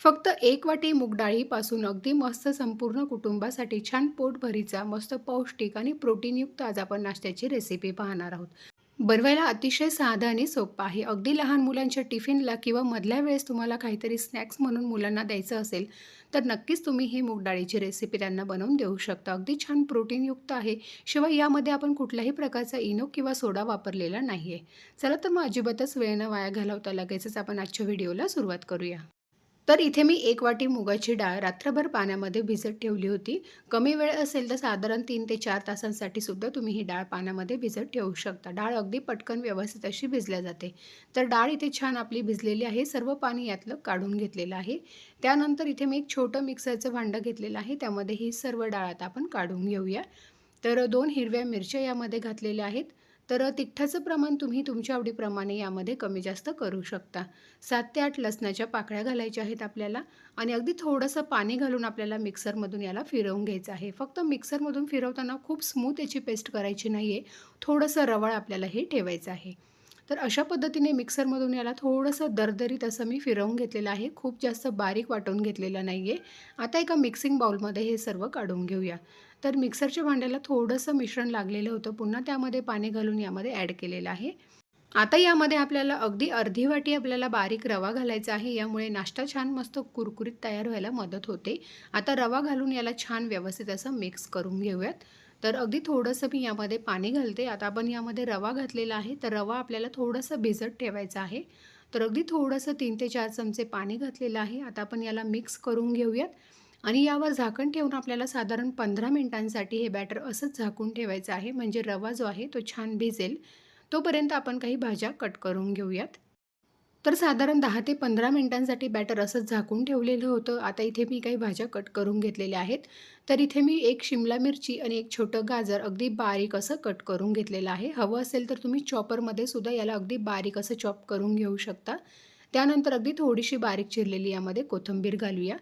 फक्त एक वाटी मूगडाळीपासून अगदी मस्त संपूर्ण कुटुंबासाठी छान पोटभरीचा मस्त पौष्टिक आणि प्रोटीनयुक्त आज आपण नाश्त्याची रेसिपी पाहणार आहोत. बनवायला अतिशय साधा आणि सोपं आहे. अगदी लहान मुलांच्या टिफिनला किंवा मधल्या वेळेस तुम्हाला काहीतरी स्नॅक्स म्हणून मुलांना द्यायचं असेल तर नक्कीच तुम्ही ही मूगडाळीची रेसिपी त्यांना बनवून देऊ शकता. अगदी छान प्रोटीनयुक्त आहे. शिवाय यामध्ये आपण कुठल्याही प्रकारचा इनो किंवा सोडा वापरलेला नाही आहे चला तर मग अजिबातच वेळ न वाया घालवता लगेचच आपण आजच्या व्हिडिओला सुरुवात करूया. तर इथे मी एक वाटी मुगाची डाळ रात्रभर पाण्यामध्ये भिजत ठेवली होती. कमी वेळ असेल तर साधारण तीन ते चार तासांसाठी सुद्धा तुम्ही ही डाळ पाण्यामध्ये भिजत ठेवू शकता. डाळ अगदी पटकन व्यवस्थित अशी भिजल्या जाते. तर डाळ इथे छान आपली भिजलेली आहे. सर्व पाणी यातलं काढून घेतलेलं आहे. त्यानंतर इथे मी एक छोटं मिक्सरचं भांडं घेतलेलं आहे. त्यामध्ये ही सर्व डाळ आता आपण काढून घेऊया. तर दोन हिरव्या मिरच्या यामध्ये घातलेल्या आहेत. तर तिखटाचं प्रमाण तुम्ही तुमच्या आवडीप्रमाणे यामध्ये कमी जास्त करू शकता. सात ते आठ लसणाच्या पाकळ्या घालायच्या आहेत आपल्याला आणि अगदी थोडंसं पाणी घालून आपल्याला मिक्सरमधून याला फिरवून घ्यायचं आहे. फक्त मिक्सरमधून फिरवताना खूप स्मूथ याची पेस्ट करायची नाही आहे थोडंसं रवळ आपल्याला हे ठेवायचं आहे. तर अशा पद्धतीने मिक्सरमधून याला थोडंसं दरदरीत असं मी फिरवून घेतलेलं आहे. खूप जास्त बारीक वाटून घेतलेलं नाही आहे आता एका मिक्सिंग बाउलमध्ये हे सर्व काढून घेऊया. तर मिक्सरच्या भांड्याला थोडंसं मिश्रण लागलेलं होतं. पुन्हा त्यामध्ये पाणी घालून यामध्ये ॲड केलेलं आहे. आता यामध्ये आपल्याला अगदी अर्धी वाटी आपल्याला बारीक रवा घालायचा आहे. यामुळे नाश्ता छान मस्त कुरकुरीत तयार व्हायला मदत होते. आता रवा घालून याला छान व्यवस्थित असं मिक्स करून घेऊयात. तर अगदी थोडंसं मी यामध्ये पाणी घालते. आता आपण यामध्ये रवा घातलेला आहे. तर रवा आपल्याला थोडंसं भिजत ठेवायचं आहे. तर अगदी थोडंसं तीन ते चार चमचे पाणी घातलेलं आहे. आता आपण याला मिक्स करून घेऊयात. आणि यावर झाकण ठेवून आपल्याला साधारण पंधरा मिनटांसाठी हे बॅटर असंच झाकून ठेवायचं आहे. म्हणजे रवा जो आहे तो छान भिजेल. तोपर्यंत आपण काही भाज्या कट करून घेऊयात. तर साधारण दहा ते पंधरा मिनटांसाठी बॅटर असंच झाकून ठेवलेलं होतं. आता इथे मी काही भाज्या कट करून घेतलेल्या आहेत. तर इथे मी एक शिमला मिरची आणि एक छोटं गाजर अगदी बारीक असं कट करून घेतलेलं आहे. हवं असेल तर तुम्ही चॉपरमध्ये सुद्धा याला अगदी बारीक असं चॉप करून घेऊ शकता. त्यानंतर अगदी थोडीशी बारीक चिरलेली यामध्ये कोथिंबीर घालूया.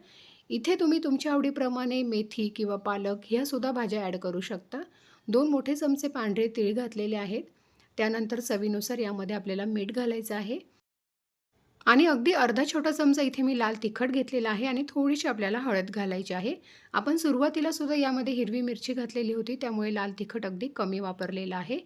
इथे तुम्ही तुमच्या आवडीप्रमाणे मेथी किंवा पालक ह्यासुद्धा भाज्या ॲड करू शकता. दोन मोठे चमचे पांढरे तीळ घातलेले आहेत. त्यानंतर चवीनुसार यामध्ये आपल्याला मीठ घालायचं आहे. आणि अगदी अर्धा छोटा चमचा इथे मी लाल तिखट घेतलेला आहे आणि थोडीशी आपल्याला हळद घालायची आहे. आपण सुरुवातीला सुद्धा यामध्ये हिरवी मिरची घातलेली होती त्यामुळे लाल तिखट अगदी कमी वापरलेलं आहे.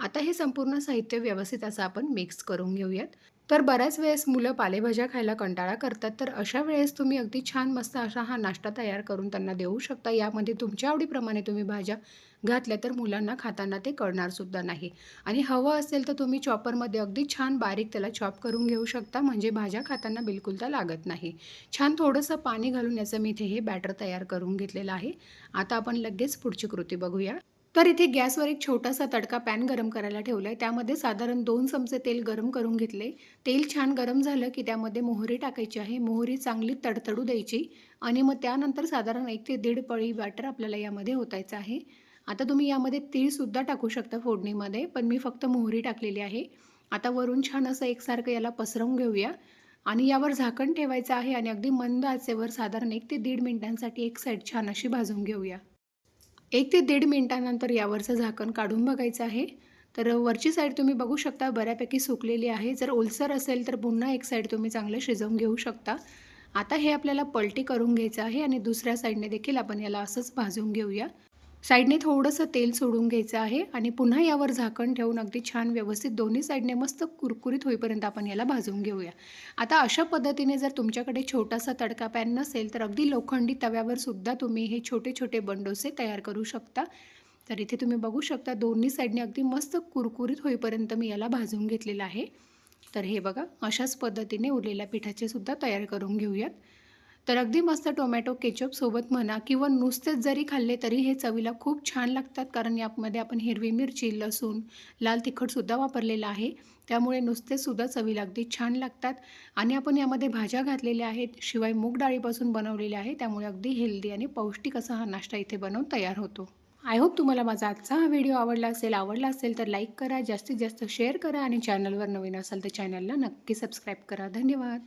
आता हे संपूर्ण साहित्य व्यवस्थित असं आपण मिक्स करून घेऊयात. तर बऱ्याच वेळेस मुलं पालेभाज्या खायला कंटाळा करतात तर अशा वेळेस तुम्ही अगदी छान मस्त असा हा नाश्ता तयार करून त्यांना देऊ शकता. यामध्ये तुमच्या आवडीप्रमाणे तुम्ही भाज्या घातल्या तर मुलांना खाताना ते कळणारसुद्धा नाही. आणि हवं असेल तर तुम्ही चॉपरमध्ये अगदी छान बारीक त्याला चॉप करून घेऊ शकता म्हणजे भाज्या खाताना बिलकुल त्या लागत नाही. छान थोडंसं पाणी घालून याचं मी इथे हे बॅटर तयार करून घेतलेलं आहे. आता आपण लगेच पुढची कृती बघूया. तर इथे गॅसवर एक छोटासा तडका पॅन गरम करायला ठेवला आहे त्यामध्ये साधारण दोन चमचे तेल गरम करून घेतले. तेल छान गरम झालं की त्यामध्ये मोहरी टाकायची आहे. मोहरी चांगली तडतडू द्यायची आणि मग त्यानंतर साधारण एक ते दीड पळी बॅटर आपल्याला यामध्ये होतायचं आहे. आता तुम्ही यामध्ये तीळसुद्धा टाकू शकता फोडणीमध्ये पण मी फक्त मोहरी टाकलेली आहे. आता वरून छान असं एकसारखं याला पसरवून घेऊया. आणि यावर झाकण ठेवायचं आहे आणि अगदी मंद आचेवर साधारण एक ते दीड मिनिटांसाठी एक साईड छान अशी भाजून घेऊया. एक ते दीड मिनटानंतर यावरचं झाकण काढून बघायचं आहे. तर वरची साईड तुम्ही बघू शकता बऱ्यापैकी सुकलेली आहे. जर ओलसर असेल तर पुन्हा एक साईड तुम्ही चांगलं शिजवून घेऊ शकता. आता हे आपल्याला पलटी करून घ्यायचं आहे आणि दुसऱ्या साईडने देखील आपण याला असंच भाजून घेऊया. साईडने थोडंसं तेल सोडून घ्यायचं आहे आणि पुन्हा यावर झाकण ठेवून अगदी छान व्यवस्थित दोन्ही साईडने मस्त कुरकुरीत होईपर्यंत आपण याला भाजून घेऊया. आता अशा पद्धतीने जर तुमच्याकडे छोटासा तडका पॅन नसेल तर अगदी लोखंडी तव्यावर सुद्धा तुम्ही हे छोटे छोटे बंडोसे तयार करू शकता. तर इथे तुम्ही बघू शकता दोन्ही साईडने अगदी मस्त कुरकुरीत होईपर्यंत मी याला भाजून घेतलेलं आहे. तर हे बघा अशाच पद्धतीने उरलेल्या पिठाचे सुद्धा तयार करून घेऊयात. तर अगदी मस्त टोमॅटो केचपसोबत म्हणा किंवा नुसतेच जरी खाल्ले तरी हे चवीला खूप छान लागतात कारण यामध्ये आपण हिरवी मिरची लसूण लाल तिखटसुद्धा वापरलेलं आहे. त्यामुळे नुसतेसुद्धा चवीला अगदी छान लागतात. आणि आपण यामध्ये भाज्या घातलेल्या आहेत शिवाय मूग डाळीपासून बनवलेल्या आहे त्यामुळे अगदी हेल्दी आणि पौष्टिक असा हा नाश्ता इथे बनवून तयार होतो. आय होप तुम्हाला माझा आजचा हा व्हिडिओ आवडला असेल. आवडला असेल तर लाईक करा जास्तीत जास्त शेअर करा आणि चॅनलवर नवीन असाल तर चॅनलला नक्की सबस्क्राईब करा. धन्यवाद.